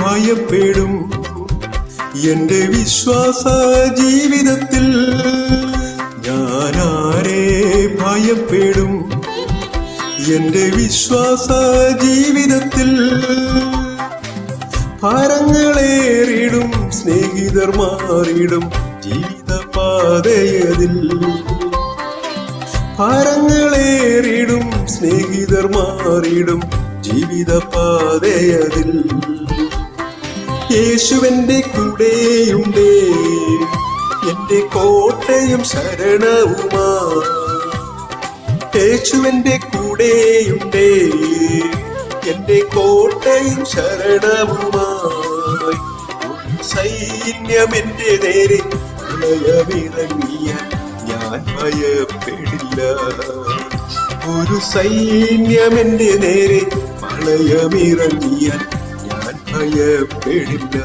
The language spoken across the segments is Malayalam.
ഭയപ്പെടും? എന്റെ വിശ്വാസ ജീവിതത്തിൽ ഞാനാരെ ഭയപ്പെടും? എന്റെ വിശ്വാസ ജീവിതത്തിൽ ഭാരങ്ങളേറിടും സ്നേഹിതർ മാറിടും ജീവിത പാതയതിൽ സ്നേഹിതർ മാറിടും ജീവിത പാതയതിൽ യേശുവിന്റെ കൂടെയുണ്ടേ. എന്റെ കോട്ടയും ശരണവുമാ യേശുവിന്റെ കൂടെയുണ്ടേ. എന്റെ കോട്ടയും ശരണവുമായി ഒരു സൈന്യം എന്റെ നേരെ പ്രളയമിറങ്ങിയ ഞാൻ ഭയപ്പെടില്ല. ഒരു സൈന്യം എന്റെ നേരെ പ്രളയമിറങ്ങിയ ഞാൻ ഭയപ്പെടില്ല.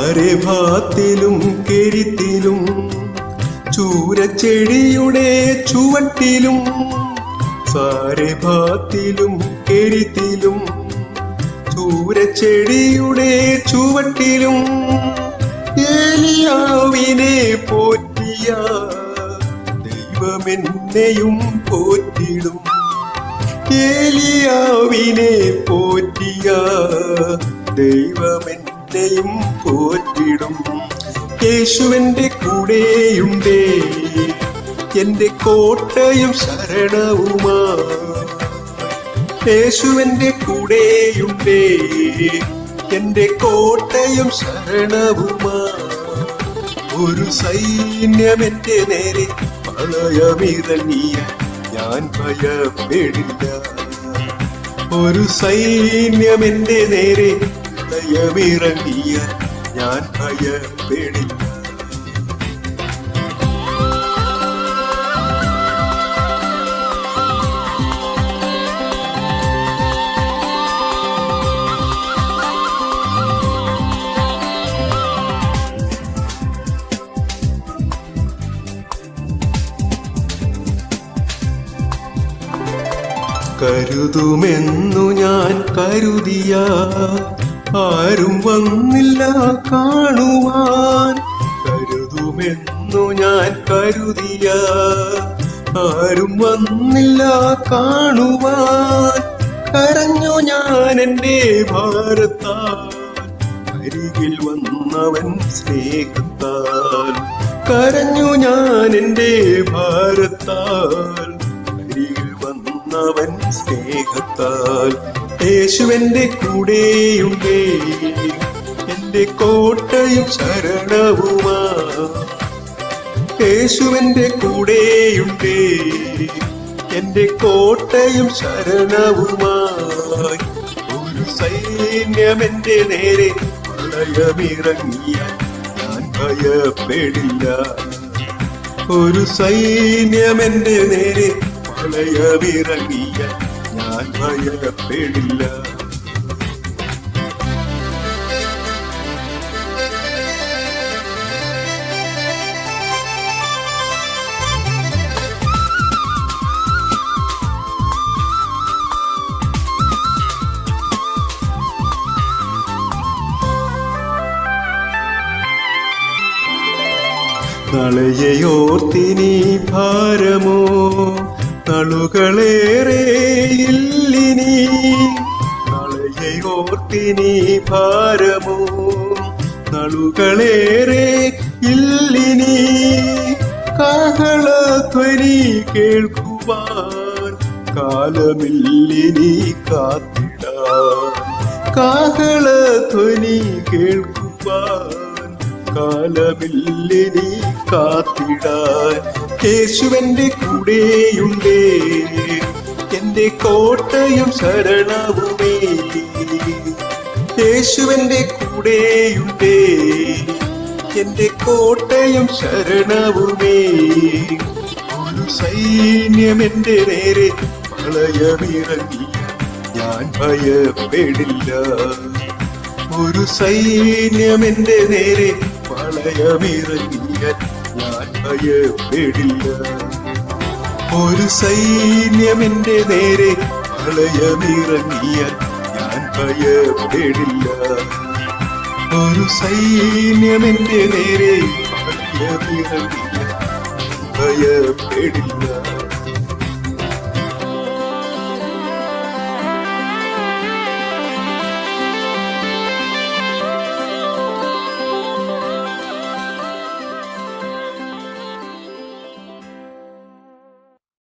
സാരഭാത്തിലും കെരുത്തിലും ചൂരച്ചെടിയുടെ ചുവട്ടിലും സാരഭാത്തിലും കെരുത്തിലും ചൂരച്ചെടിയുടെ ചുവട്ടിലും ഏലിയാവിനെ പോറ്റിയ ദൈവമെന്നെയും പോറ്റിടും. ഏലിയാവിനെ പോറ്റിയ ദൈവമെന്നെയും പോറ്റിടും. യേശുവിന്റെ കൂടെയുണ്ടേ. എന്റെ കോട്ടയും ശരണവുമാ. യേശുവിന്റെ കൂടെയുണ്ടേ. എന്റെ കോട്ടയും ശരണവുമാ. ഒരു സൈന്യം എന്റെ നേരെ പ്രളയമിറങ്ങിയ ഞാൻ ഭയപ്പെടില്ല. ഒരു സൈന്യം എന്റെ നേരെ പ്രളയമിറങ്ങിയ ഞാൻ ഭയപ്പെടില്ല. കരുതുമെന്നു ഞാൻ കരുതിയ ആരും വന്നില്ല കാണുവാൻ. കരുതുമെന്നു ഞാൻ കരുതിയ ആരും വന്നില്ല കാണുവാൻ. കരഞ്ഞു ഞാൻ എന്റെ ഭാരത്താൽ. അരികിൽ വന്നവൻ സ്നേഹത്താൽ. കരഞ്ഞു ഞാൻ എന്റെ ഭാരത്താൽ. അരികിൽ വന്നവൻ സ്നേഹത്താൽ. യേശുവന്റെ കൂടെയുണ്ടേ. എന്റെ കോട്ടയും ശരണവുമാ യേശുവിന്റെ കൂടെയുണ്ടേ. എന്റെ കോട്ടയും ശരണവുമായി. ഒരു സൈന്യം എന്റെ നേരെ പ്രളയമിറങ്ങിയ ഞാൻ ഭയപ്പെടില്ല. ഒരു സൈന്യം എന്റെ നേരെ പ്രളയമിറങ്ങിയ ഞാൻ ഭയപ്പെടില്ല. നളയയോർത്തിനി ഭാരമോ? നളുകളേറെ ഇല്ലിനി നളയയോർത്തിനി ഭാരമോ? നളുകളേറെ ഇല്ലിനി കാഹളധ്വനി കേൾക്കുവാൻ കാലമില്ലിനി കാത്തിടാൻ കാഹളധ്വനി കേൾക്കുവാൻ കാലമില്ലിനി കാത്തിടാൻ യേശുവന്റെ കൂടെയുണ്ട്. എന്റെ കോട്ടയും ശരണവുമേ. യേശുവന്റെ കൂടെയുണ്ട്. എന്റെ കോട്ടയും ശരണവുമേ. ഒരു സൈന്യം എന്റെ നേരെ പ്രളയമിറങ്ങി. ഞാൻ ഭയപ്പെടില്ല. ഒരു സൈന്യം എന്റെ നേരെ പ്രളയമിറങ്ങിയാൽ ഒരു സൈന്യമെന്റെ നേരെ പ്രളയമിറങ്ങിയാൽ ഞാൻ ഭയപ്പെടില്ല. ഒരു സൈന്യമെന്റെ നേരെ ഭയമിറങ്ങിയ ഭയപ്പെടില്ല.